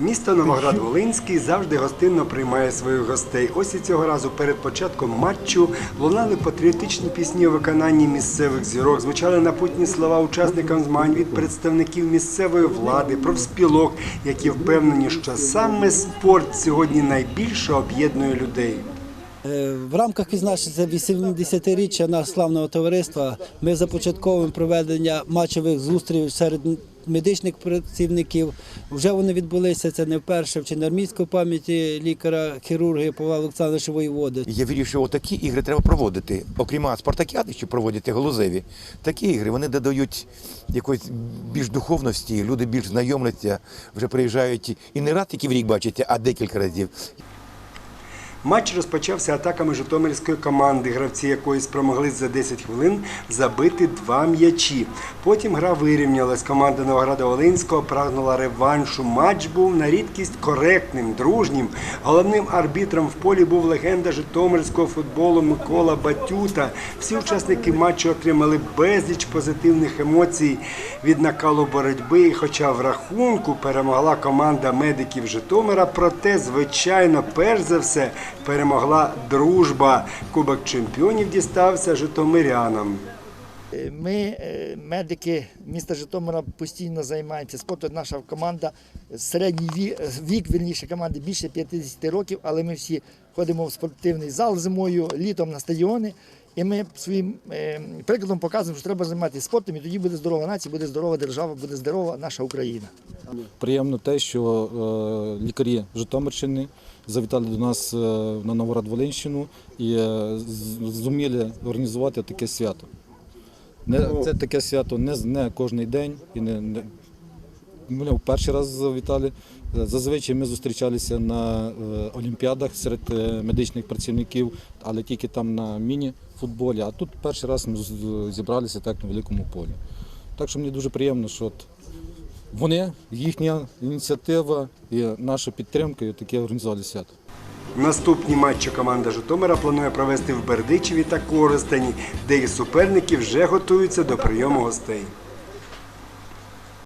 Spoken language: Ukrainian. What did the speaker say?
Місто Новоград-Волинський завжди гостинно приймає своїх гостей. Ось і цього разу перед початком матчу лунали патріотичні пісні у виконанні місцевих зірок. Звучали напутні слова учасникам змагань від представників місцевої влади, профспілок, які впевнені, що саме спорт сьогодні найбільше об'єднує людей. Е, В рамках відзначення 80-річчя нашого славного товариства ми започатковуємо проведення матчових зустрічей серед медичних працівників. Вже вони відбулися це не вперше в Чинармійській пам'яті лікаря хірурга Павла Олександровича Воєводи. Я вірю, що такі ігри треба проводити. Окрім спартакіади, що проводять галузеві, такі ігри вони додають якоїсь більш духовності, люди більш знайомляться, вже приїжджають і не раз тільки в рік бачите, а декілька разів. Матч розпочався атаками житомирської команди, гравці якої спромоглись за 10 хвилин забити два м'ячі. Потім гра вирівнялась. Команда Новограда Волинського прагнула реваншу. Матч був на рідкість коректним, дружнім. Головним арбітром в полі був легенда житомирського футболу Микола Батюта. Всі учасники матчу отримали безліч позитивних емоцій від накалу боротьби. І Хоча в рахунку перемогла команда медиків Житомира, проте, звичайно, перш за все перемогла дружба. Кубок чемпіонів дістався житомирянам. Ми, е, медики міста Житомира, постійно займаємося спортом. Наша команда середній вік, вірніше команди більше 50 років, але ми всі ходимо в спортивний зал зимою, літом на стадіони. І ми своїм е, прикладом показуємо, що треба займатися спортом, і тоді буде здорова нація, буде здорова держава, буде здорова наша Україна. Приємно те, що е, лікарі Житомирщини завітали до нас на Новоград-Волинщину і е, зуміли організувати таке свято. Не, це таке свято не, не кожен день і не, не мене в перший раз завітали. Е, Зазвичай ми зустрічалися на е, олімпіадах серед е, медичних працівників, але тільки там на міні-футболі. А тут перший раз ми зібралися так на великому полі. Так що мені дуже приємно, що от вони, їхня ініціатива і наша підтримка і таке організували свято. Наступні матчі команда Житомира планує провести в Бердичеві та Коростені, де їх суперники вже готуються до прийому гостей.